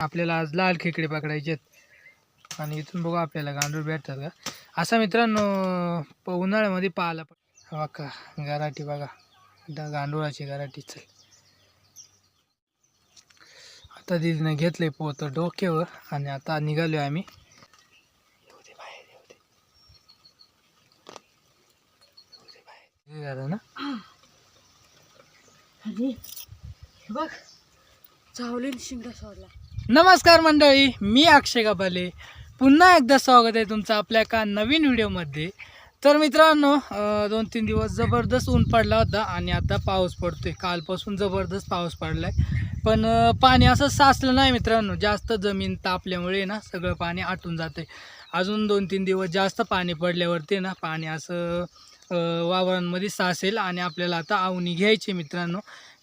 आपल्याला आज लाल खेकडे पकडायचे आहेत आणि इथून बघू आपल्याला गांडूळ भेटतात का? असा मित्रांनो प उन्हाळ्यामध्ये पाहायला पण बघा का गराठी बघा गांडुळाची गराठी चल. आता दिदीनं घेतलंय पोतं डोक्यावर आणि आता निघालो आम्ही. ना? बघ. चावलीन शिंगा सोडला. नमस्कार मंडळी मी अक्षय कपाले पुन्हा एकदा स्वागत आहे तुमचं आपल्या एका नवीन व्हिडिओमध्ये. तर मित्रांनो दोन तीन दिवस जबरदस्त ऊन पडला होता आणि आता पाऊस पडतोय. कालपासून जबरदस्त पाऊस पडलाय. पण पाणी असं साचलं नाही मित्रांनो. जास्त जमीन तापल्यामुळे ना सगळं पाणी आटून जाते अजून दोन तीन दिवस जास्त पाणी पडल्यावरती ना पाणी असं वावरांमध्ये साचेल आणि आपल्याला आता आवणी घ्यायची मित्रांनो.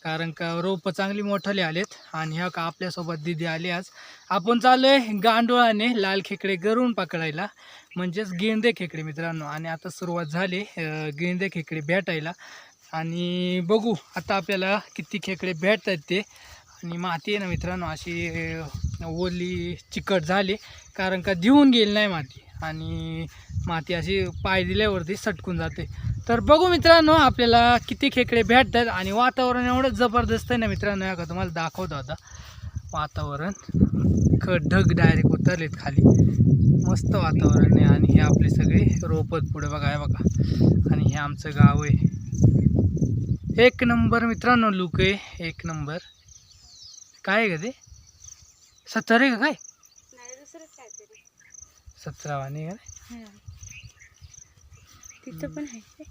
कारण का रोपं चांगली मोठाले आलेत आणि ह्या का आपल्यासोबत दिदी आली आज. आपण चालू आहे गांडोळाने लाल खेकडे गरून पकडायला म्हणजेच गेंदे खेकडे मित्रांनो. आणि आता सुरुवात झाली गेंदे खेकडे भेटायला. आणि बघू आता आपल्याला किती खेकडे भेटत आहेत ते. आणि माती आहे ना मित्रांनो अशी ओली चिकट झाली. कारण का देऊन गेली नाही माती. आणि माती अशी पाय दिल्यावरती सटकून जाते. तर बघू मित्रांनो आपल्याला किती खेकडे भेटतात आणि वातावरण एवढं जबरदस्त आहे ना मित्रांनो. या का तुम्हाला दाखवतो आता. वातावरण ख ढग डायरेक्ट उतरलेत खाली. मस्त वातावरण आहे आणि हे आपले सगळे रोपत पुढे बघा आहे बघा. आणि हे आमचं गाव आहे. एक नंबर मित्रांनो लुक आहे. एक नंबर. काय आहे का ते? सत्तर आहे का काय? नाही सतरावानी आहे का हा. तिथं पण आहे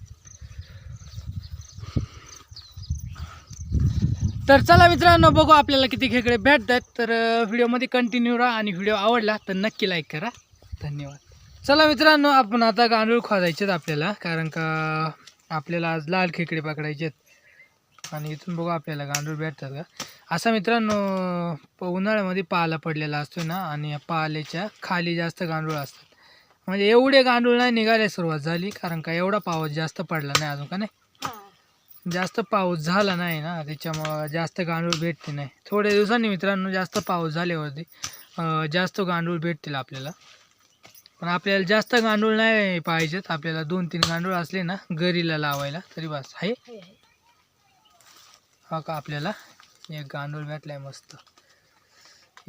तर चला मित्रांनो बघू आपल्याला किती खेकडे भेटतात. तर व्हिडिओमध्ये कंटिन्यू राहा आणि व्हिडिओ आवडला तर नक्की लाईक करा. धन्यवाद. चला मित्रांनो आपण आता गांडूळ खोदायचेत आपल्याला कारण का आपल्याला आज लाल खेकडे पकडायचे आहेत आणि इथून बघू आपल्याला गांडूळ भेटतात का? असा मित्रांनो उन्हाळ्यामध्ये पाला पडलेला असतो ना आणि पाल्याच्या खाली जास्त गांडूळ असतात. म्हणजे एवढे गांडूळ नाही निघायला सुरुवात झाली कारण का एवढा पाऊस जास्त पडला नाही अजून का नाही? जास्त पाऊस झाला नाही ना त्याच्यामुळं जास्त गांडूळ भेटते नाही. थोड्या दिवसांनी मित्रांनो जास्त पाऊस झाल्यावरती जास्त गांडूळ भेटतील आपल्याला. पण आपल्याला जास्त गांडूळ नाही पाहिजेत आपल्याला दोन तीन गांडूळ असले ना गरीला लावायला तरी बस आहे. हा का आपल्याला? एक गांडूळ भेटलाय मस्त.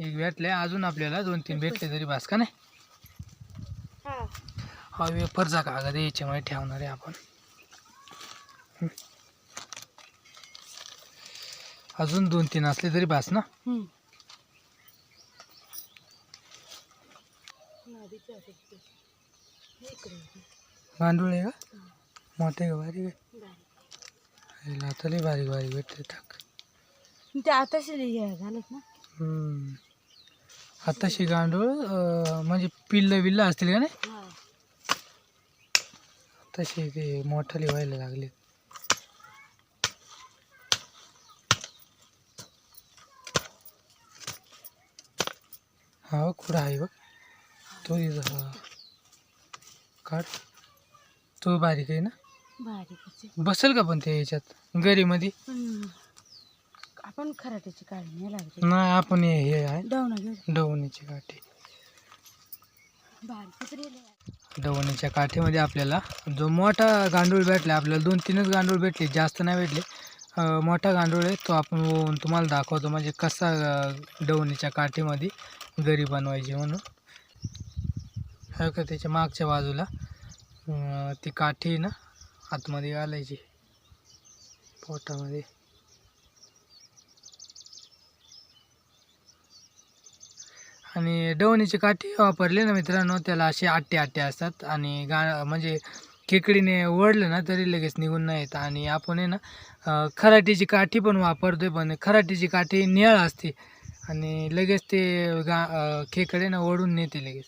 एक भेटलाय अजून आपल्याला दोन तीन भेटले तरी बस का नाही? हा. वेफरचा कागद याच्यामध्ये ठेवणार आहे आपण. अजून दोन तीन असले तरी बास ना. गांडूळ आहे का? मोठे का? बारीक याला आता लई बारीक बारीक भेटते टाक. ते आताशी हे झालेत ना. हम्म. आताशी गांडूळ अं, म्हणजे पिल्ल बिल्ल असतील का नाही? हा. तसे ते मोठाले व्हायला लागले हा कुठं आहे बघ. तो तिथं हा. काढ. तो बारीक आहे ना. बसेल का पण ते याच्यात? गरीमध्ये? पण आपण खराट्याची काढणी नाही लागली नाही आपण हे हे आहे. घेऊ डवणीची काठी. डवणीच्या काठीमध्ये आपल्याला जो मोठा गांडूळ भेटला आपल्याला दोन तीनच गांडूळ भेटले जास्त नाही भेटले. मोठा गांडूळ आहे तो आपण तुम्हाला दाखवतो. म्हणजे कसा डवणीच्या काठीमध्ये गरी बनवायची म्हणून. हा का त्याच्या मागच्या बाजूला? ती काठी ना आतमध्ये घालायची. पोटामध्ये. आणि डवणीची काठी वापरली ना मित्रांनो त्याला असे आट्टे आट्टे असतात. आणि गा म्हणजे खेकडीने ओढलं ना तरी लगेच निघून नाही येत. आणि आपण आहे ना खराटीची काठी पण वापरतोय पण खराटीची काठी निळ असते. आणि लगेच ते गा खेकडे ना ओढून नेते लगेच.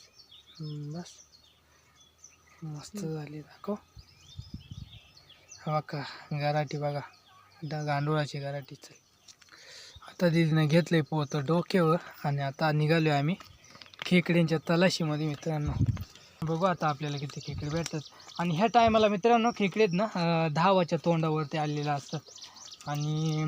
बस. मस्त झाली दाखव. हा बघा गराटी बघा. ड गांडुळाची गराटी आता दिदीनं घेतलंय पोतं डोक्यावर आणि आता निघालो आम्ही खेकड्यांच्या तलाशीमध्ये मित्रांनो. बघू आता आपल्याला किती खेकडे भेटतात. आणि ह्या टायमाला मित्रांनो खेकडेत ना धावाच्या तोंडावरती आलेल्या असतात. आणि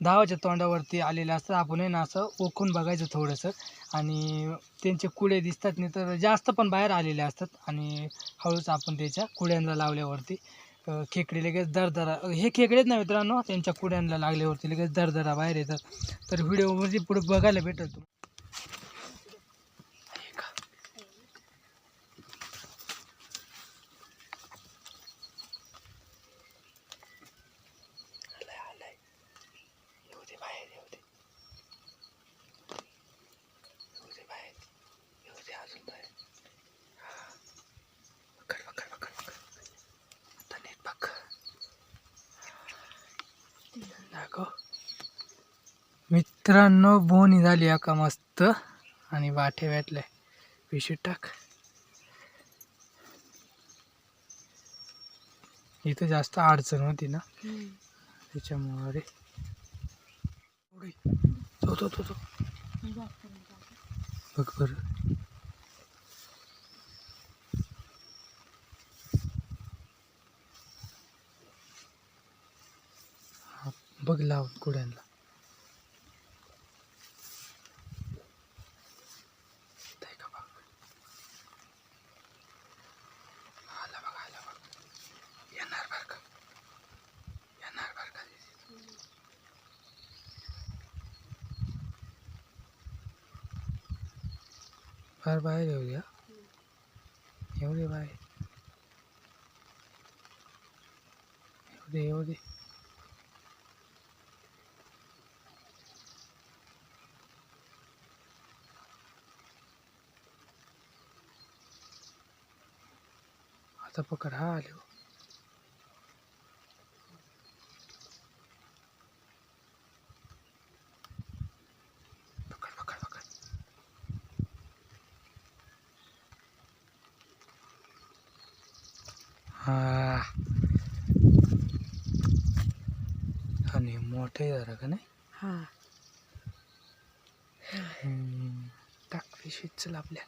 धावाच्या तोंडावरती आलेले असतात. आपण आहे ना असं ओखून बघायचं थोडंसं. आणि त्यांचे कुडे दिसतात नाही तर जास्त पण बाहेर आलेले असतात. आणि हळूच आपण त्याच्या कुड्यांना लावल्यावरती खेकडे लगेच दरदरा हे खेकडेच ना मित्रांनो त्यांच्या कुड्यांना लागल्यावरती लगेच दरदरा बाहेर येतात. तर व्हिडिओमध्ये पुढे बघायला भेटेल तुम्हाला हे का? आलंय, आलंय. येऊ दे बाहेर येऊ दे येऊ दे बाहेर येऊ दे अजून बाहेर हा. पकड पकड पकड पकड आता नीट बघ दाखव. मित्रांनो बोनी झाली का मस्त आणि वाटे भेटले. पिशवी टाक. इथं जास्त अडचण होती ना? त्याच्यामुळे. रे उडी. तो तो तो तो बघ बरं हा, बघ लावून कुड्यांना ते का बघ आला बघ आला बघ येणार बर का येणार बर का? फार बाहेर येऊ द्या. येऊ दे बाहेर. येऊ दे येऊ दे. आता पकड हा आले हो. पकड पकड पकड. हा. आणि मोठे जरा का नाही? हा. टाक चल आपल्या.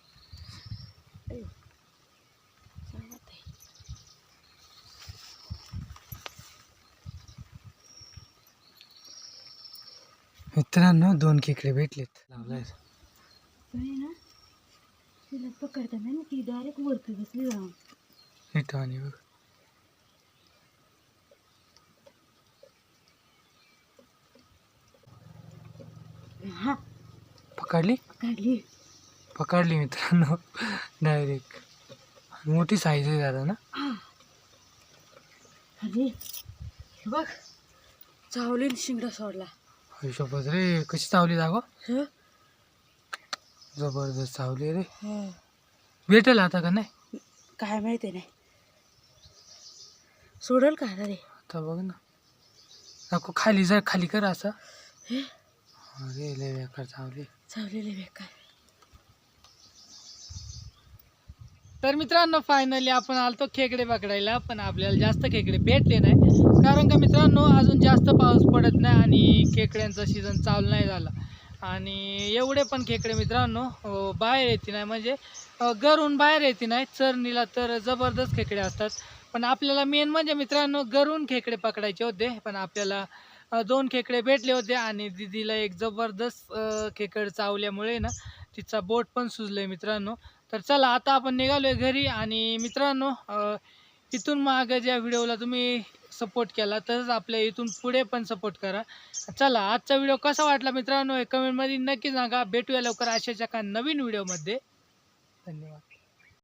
मित्रांनो दोन खेकडे भेटलेत. लावलाय. ना? तिला पकडताना ना ती डायरेक्ट वरती बसली जाऊन. नीट आणि बघ. हा. पकडली? काढली पकडली मित्रांनो. डायरेक्ट मोठी साईज आहे दादा ना? अरे हे बघ. चावली आणि शिंगडा सोडला. हिशोबच रे. कशी चावली जागो? जबरदस्त चावली रे. भेटेल आता का नाही? काय माहिती नाही. सोडल का रे? आता बघ ना. नको खाली जर खाली कर असं. हे? अरे लय बेकार चावली चावलेली बेकार. तर मित्रांनो फायनली आपण आलतो खेकडे पकडायला पण आपल्याला जास्त खेकडे भेटले नाही. कारण का मित्रांनो अजून जास्त पाऊस पडत नाही आणि खेकड्यांचा सीझन चालू नाही झाला. आणि एवढे पण खेकडे मित्रांनो बाहेर येते नाही. म्हणजे घरून बाहेर येते नाही. चरणीला तर जबरदस्त खेकडे असतात. पण आपल्याला मेन म्हणजे मित्रांनो घरून खेकडे पकडायचे होते. पण आपल्याला दोन खेकडे भेटले होते आणि दिदीला एक जबरदस्त खेकड चावल्यामुळे ना तिचा बोट पण सुजले मित्रांनो. तर चला आता आपण निघालोय घरी आणि मित्रांनो इथून मागं ज्या व्हिडिओला तुम्ही सपोर्ट केला तसंच आपल्या इथून पुढे पण सपोर्ट करा. चला आजचा व्हिडिओ कसा वाटला मित्रांनो हे कमेंटमध्ये नक्की सांगा. भेटूया लवकर अशाच्या का नवीन व्हिडिओमध्ये. धन्यवाद.